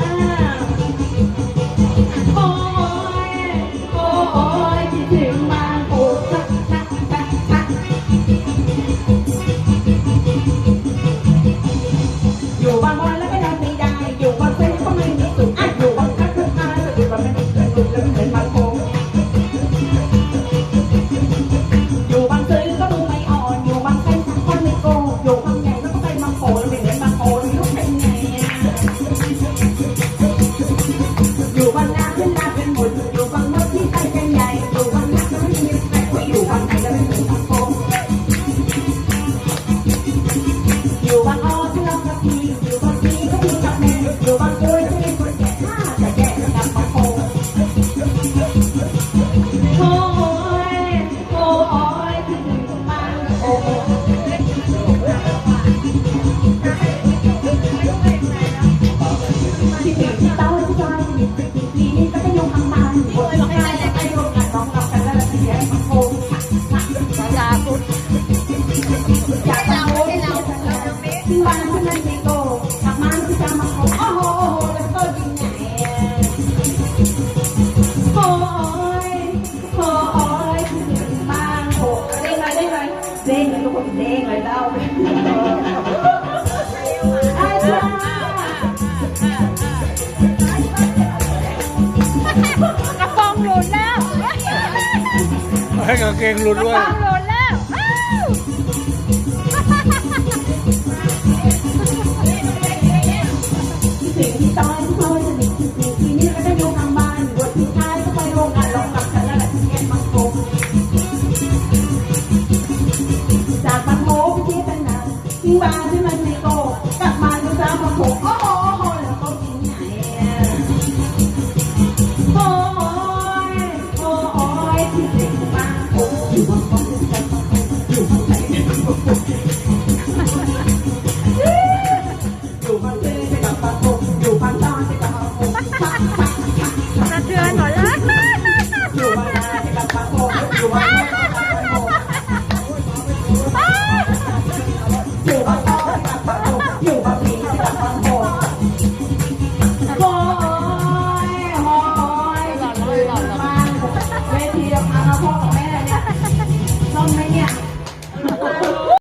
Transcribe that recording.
Thank you. อยู่บางจุยที่คนแก่หน้าจะแก่กับมาโคงโอ้ยโอ้ยคิดถึงบ้านโอ้ยคิดถึงที่เต้าที่จอยที่ที่ปีนี้ก็จะยงทำตามโอ้ยไม่ได้จะไปโยงกันร้องกับกันแล้วเสียมาโคงยาพุทธอยากจะโอ้ยเราที่วันนั้นไม่โต เด้งเลยเด้งเลยเด้งเลยทุกคนเด้งเลยเต้าไอ้จ้ากระโปรงหลุดแล้วให้กางเกงหลุดกระด้วโปยรงหลุดแล้วอ้าวคิดถึงที่ตอนที่เขาสนิทคิดถึงทีนี้ก็จะยกคำ บาที่มันมีโตกลับมาดูซ้ำมาโผม่โอ้โหแล้วก็กินไหนโอ้ยโอ้ยที่เด็กมานโอยู่บนก้อน